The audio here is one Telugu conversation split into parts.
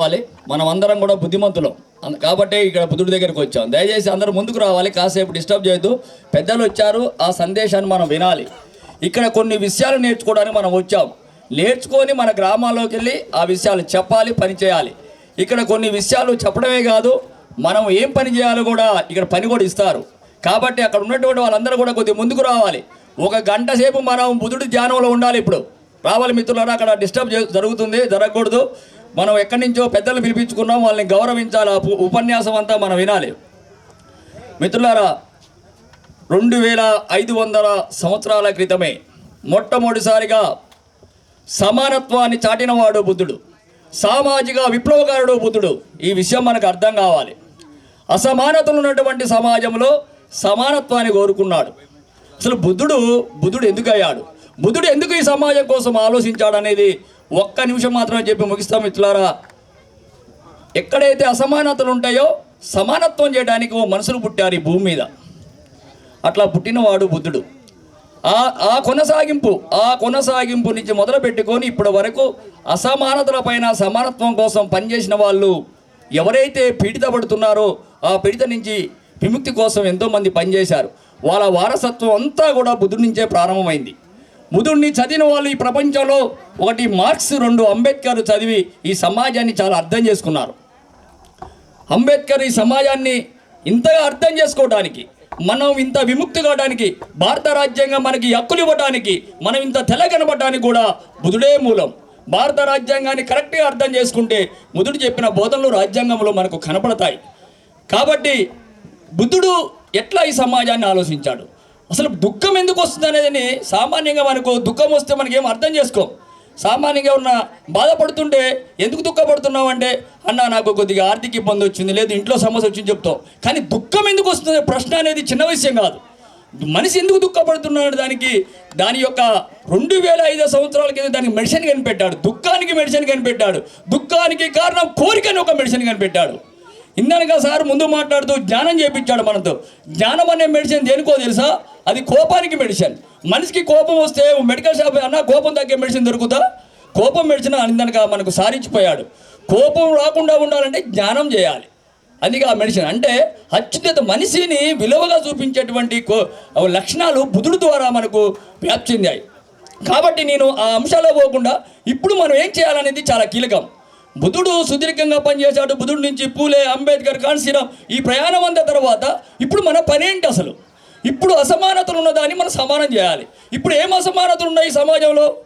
రావాలి మనం అందరం కూడా బుద్ధిమంతులం. కాబట్టి ఇక్కడ బుద్ధుడి దగ్గరికి వచ్చాం. దయచేసి అందరూ ముందుకు రావాలి కాసేపు డిస్టర్బ్ చేయొద్దు. పెద్దలు వచ్చారు ఆ సందేశాన్ని మనం వినాలి. ఇక్కడ కొన్ని విషయాలు నేర్చుకోవడానికి మనం వచ్చాం. నేర్చుకొని మన గ్రామాల్లోకి వెళ్ళి ఆ విషయాలు చెప్పాలి పని చేయాలి. ఇక్కడ కొన్ని విషయాలు చెప్పడమే కాదు మనం ఏం పని చేయాలో కూడా ఇక్కడ పని కూడా ఇస్తారు. కాబట్టి అక్కడ ఉన్నటువంటి వాళ్ళందరూ కూడా కొద్దిగా ముందుకు రావాలి. ఒక గంట సేపు మనం బుధుడి ధ్యానంలో ఉండాలి ఇప్పుడు. రావాలి మిత్రులారా అక్కడ డిస్టర్బ్ జరుగుతుంది జరగకూడదు. మనం ఎక్కడి నుంచో పెద్దలు పిలిపించుకున్నాం వాళ్ళని గౌరవించాలి. ఆ ఉపన్యాసం అంతా మనం వినాలి. మిత్రులారా రెండు వేల ఐదు వందల సంవత్సరాల క్రితమే మొట్టమొదటిసారిగా సమానత్వాన్ని చాటినవాడు బుద్ధుడు. సామాజిక విప్లవకారుడు బుద్ధుడు. ఈ విషయం మనకు అర్థం కావాలి. అసమానతలు ఉన్నటువంటి సమాజంలో సమానత్వాన్ని కోరుకున్నాడు. అసలు బుద్ధుడు బుద్ధుడు ఎందుకు అయ్యాడు? బుద్ధుడు ఎందుకు ఈ సమాజం కోసం ఆలోచించాడు అనేది ఒక్క నిమిషం మాత్రమే చెప్పి ముగిస్తాం మిత్రులారా. ఎక్కడైతే అసమానతలు ఉంటాయో సమానత్వం చేయడానికి ఓ మనుషులు పుట్టారు ఈ భూమి మీద. అట్లా పుట్టినవాడు బుద్ధుడు. ఆ ఆ కొనసాగింపు ఆ కొనసాగింపు నుంచి మొదలు పెట్టుకొని ఇప్పటి వరకు అసమానతల పైన సమానత్వం కోసం పనిచేసిన వాళ్ళు ఎవరైతే పీడితపడుతున్నారో ఆ పీడిత నుంచి విముక్తి కోసం ఎంతోమంది పనిచేశారు. వాళ్ళ వారసత్వం అంతా కూడా బుద్ధుడి నుంచే ప్రారంభమైంది. బుద్ధుడిని చదివిన వాళ్ళు ఈ ప్రపంచంలో ఒకటి మార్క్స్ రెండు అంబేద్కర్ చదివి ఈ సమాజాన్ని చాలా అర్థం చేసుకున్నారు. అంబేద్కర్ ఈ సమాజాన్ని ఇంతగా అర్థం చేసుకోవడానికి మనం ఇంత విముక్తి కావడానికి భారత రాజ్యాంగం మనకి హక్కులు ఇవ్వడానికి మనం ఇంత తెల కనబడడానికి కూడా బుధుడే మూలం. భారత రాజ్యాంగాన్ని కరెక్ట్గా అర్థం చేసుకుంటే బుధుడు చెప్పిన బోధనలు రాజ్యాంగంలో మనకు కనపడతాయి. కాబట్టి బుద్ధుడు ఎట్లా ఈ సమాజాన్ని ఆలోచించాడు? అసలు దుఃఖం ఎందుకు వస్తుంది అనేది సామాన్యంగా మనకు దుఃఖం వస్తే మనకేం అర్థం చేసుకోం. సామాన్యంగా ఉన్న బాధపడుతుంటే ఎందుకు దుఃఖపడుతున్నావు అంటే అన్న నాకు కొద్దిగా ఆర్థిక ఇబ్బంది వచ్చింది లేదు ఇంట్లో సమస్య వచ్చింది చెప్తావు కానీ దుఃఖం ఎందుకు వస్తుంది ప్రశ్న అనేది చిన్న విషయం కాదు. మనిషి ఎందుకు దుఃఖపడుతున్నాడు దానికి దాని యొక్క రెండు వేల ఐదు సంవత్సరాల కింద దానికి మెడిసిన్ కనిపెట్టాడు. దుఃఖానికి మెడిసిన్ కనిపెట్టాడు. దుఃఖానికి కారణం కోరికని ఒక మెడిసిన్ కనిపెట్టాడు. ఇందాక సార్ ముందు మాట్లాడుతూ జ్ఞానం చేపించాడు మనతో. జ్ఞానం అనే మెడిసిన్ దేనికో తెలుసా? అది కోపానికి మెడిసిన్ మనిషికి కోపం వస్తే మెడికల్ షాప్ అన్నా కోపం తగ్గే మెడిసిన్ దొరుకుతా? కోపం మెడిసిన్ ఇందాక మనకు సారించిపోయాడు కోపం రాకుండా ఉండాలంటే జ్ఞానం చేయాలి. అందుకే ఆ మెడిసిన్ అంటే అత్యున్నత మనిషిని విలువగా చూపించేటువంటి కో- లక్షణాలు బుధుడు ద్వారా మనకు వ్యాప్తి చెందాయి. కాబట్టి నేను ఆ అంశాల్లో పోకుండా ఇప్పుడు మనం ఏం చేయాలనేది చాలా కీలకం. బుధుడు సుదీర్ఘంగా పనిచేశాడు. బుధుడు నుంచి పూలే అంబేద్కర్ కాన్సీరామ్ ఈ ప్రయాణం అంత తర్వాత ఇప్పుడు మన పని ఏంటి అసలు? ఇప్పుడు అసమానతలు ఉన్నదాన్ని మనం సమానం చేయాలి. ఇప్పుడు ఏం అసమానతలు ఉన్నాయి సమాజంలో?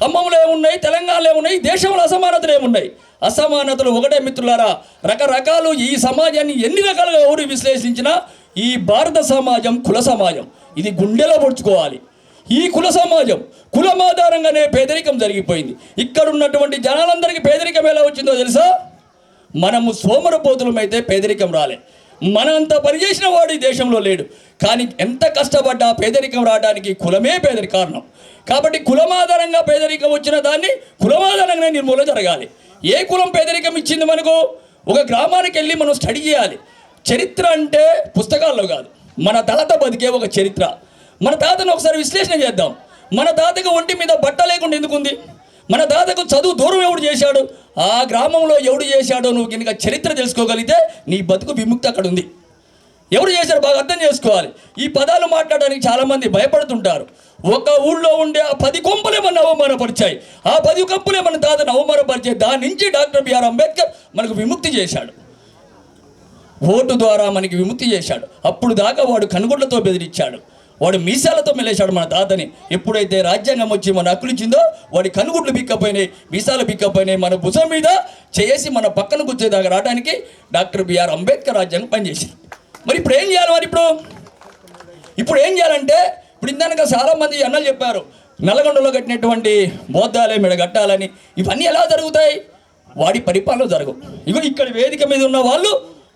ఖమ్మంలో ఏమున్నాయి? తెలంగాణలో ఏమున్నాయి? దేశంలో అసమానతలు ఏమున్నాయి? అసమానతలు ఒకటే మిత్రులారా రకరకాలు ఈ సమాజాన్ని ఎన్ని రకాలుగా ఎవరు విశ్లేషించినా ఈ భారత సమాజం కుల సమాజం. ఇది గుండెలో పొడుచుకోవాలి. ఈ కుల సమాజం కులం ఆధారంగానే పేదరికం జరిగిపోయింది. ఇక్కడ ఉన్నటువంటి జనాలందరికీ పేదరికం ఎలా వచ్చిందో తెలుసా? మనము సోమరపోతులమైతే పేదరికం రాలే. మనంత పనిచేసిన వాడు ఈ దేశంలో లేడు. కానీ ఎంత కష్టపడ్డా పేదరికం రావడానికి కులమే పేదరి కారణం. కాబట్టి కులం ఆధారంగా పేదరికం వచ్చిన దాన్ని కులం ఆధారంగానే నిర్మూలన జరగాలి. ఏ కులం పేదరికం ఇచ్చింది మనకు? ఒక గ్రామానికి వెళ్ళి మనం స్టడీ చేయాలి. చరిత్ర అంటే పుస్తకాల్లో కాదు. మన తాత బతికే ఒక చరిత్ర. మన తాతను ఒకసారి విశ్లేషణ చేద్దాం. మన తాతకు ఒంటి మీద బట్ట లేకుండా ఎందుకుంది? మన తాతకు చదువు దూరం ఎవడు చేశాడు? ఆ గ్రామంలో ఎవడు చేశాడో నువ్వు కనుక చరిత్ర తెలుసుకోగలిగితే నీ బతుకు విముక్తి అక్కడ ఉంది. ఎవరు చేశారు బాగా అర్థం చేసుకోవాలి. ఈ పదాలు మాట్లాడడానికి చాలామంది భయపడుతుంటారు. ఒక ఊళ్ళో ఉండే ఆ పది కొంపలే మన అవమానపరిచాయి. ఆ పది కంపులే మన తాతను అవమానపరిచాయి దాని నుంచి డాక్టర్ బిఆర్ అంబేద్కర్ మనకు విముక్తి చేశాడు. ఓటు ద్వారా మనకి విముక్తి చేశాడు. అప్పుడు దాకా వాడు కనుగొడ్లతో బెదిరించాడు. వాడు మీసాలతో మెలేశాడు మన తాతని. ఎప్పుడైతే రాజ్యాంగం వచ్చి మన హక్కులిచ్చిందో వాడి కనుగుడ్లు బిక్కపోయినాయి మీసాలు బిక్కపోయినాయి మన భుజం మీద చేసి మన పక్కన కూర్చేదాకా రావడానికి డాక్టర్ బిఆర్ అంబేద్కర్ రాజ్యాంగం పనిచేసింది. మరి ఇప్పుడు ఏం చేయాలి మరి ఇప్పుడు? ఇప్పుడు ఏం చేయాలంటే ఇప్పుడు ఇందాక చాలామంది అన్నలు చెప్పారు నల్గొండలో కట్టినటువంటి బోద్ధాలయం మీద కట్టాలని. ఇవన్నీ ఎలా జరుగుతాయి? వాడి పరిపాలన జరగవు. ఇగో ఇక్కడ వేదిక మీద ఉన్న వాళ్ళు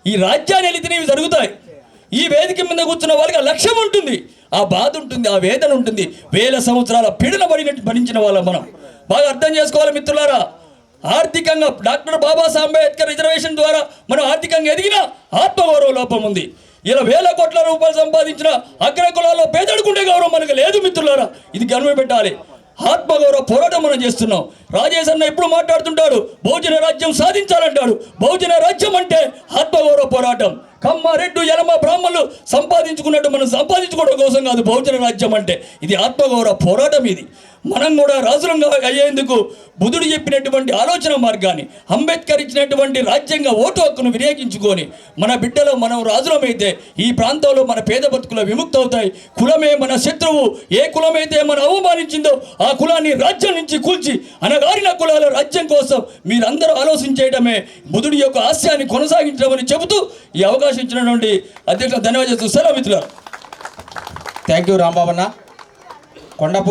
ఈ రాజ్యాన్ని వెళితేనే ఇవి జరుగుతాయి. ఈ వేదిక మీద కూర్చున్న వాళ్ళకి లక్ష్యం ఉంటుంది. ఆ బాధ ఉంటుంది ఆ వేదన ఉంటుంది. వేల సంవత్సరాల పీడన పడినట్టు భరించిన వాళ్ళం మనం. బాగా అర్థం చేసుకోవాలి మిత్రులారా. ఆర్థికంగా డాక్టర్ బాబాసాహెబ్ అంబేద్కర్ రిజర్వేషన్ ద్వారా మనం ఆర్థికంగా ఎదిగిన ఆత్మగౌరవ లోపం ఉంది. ఇలా వేల కోట్ల రూపాయలు సంపాదించిన అగ్ర కులాల్లో పేదడుకుంటే గౌరవం మనకు లేదు మిత్రులారా. ఇది గర్వ పెట్టాలి. ఆత్మగౌరవ పోరాటం మనం చేస్తున్నాం. రాజేష్ అన్న ఎప్పుడు మాట్లాడుతుంటాడు భోజన రాజ్యం సాధించాలంటాడు. భోజన రాజ్యం అంటే ఆత్మగౌరవ పోరాటం. కమ్మారెడ్డు ఎలమ బ్రాహ్మణులు సంపాదించుకున్నట్టు మనం సంపాదించుకోవడం కోసం కాదు బహుజన రాజ్యం అంటే. ఇది ఆత్మగౌరవ పోరాటం ఇది. మనం కూడా రాజులంగా అయ్యేందుకు బుధుడు చెప్పినటువంటి ఆలోచన మార్గాన్ని అంబేద్కర్ ఇచ్చినటువంటి రాజ్యాంగ ఓటు హక్కును వినియోగించుకొని మన బిడ్డలో మనం రాజులమైతే ఈ ప్రాంతంలో మన పేద బతుకులు విముక్తి అవుతాయి కులమే మన శత్రువు. ఏ కులమైతే మనం అవమానించిందో ఆ కులాన్ని రాజ్యం నుంచి కూల్చి అనగారిన కులాల రాజ్యం కోసం మీరందరూ ఆలోచించేయడమే బుధుడి యొక్క ఆశయాన్ని కొనసాగించడమని చెబుతూ ఈ అవకాశం ఇచ్చినటువంటి అధ్యక్షులు ధన్యవాదాలు చూస్తారా మిత్రులు థ్యాంక్ యూ రాంబాబన్న కొండపు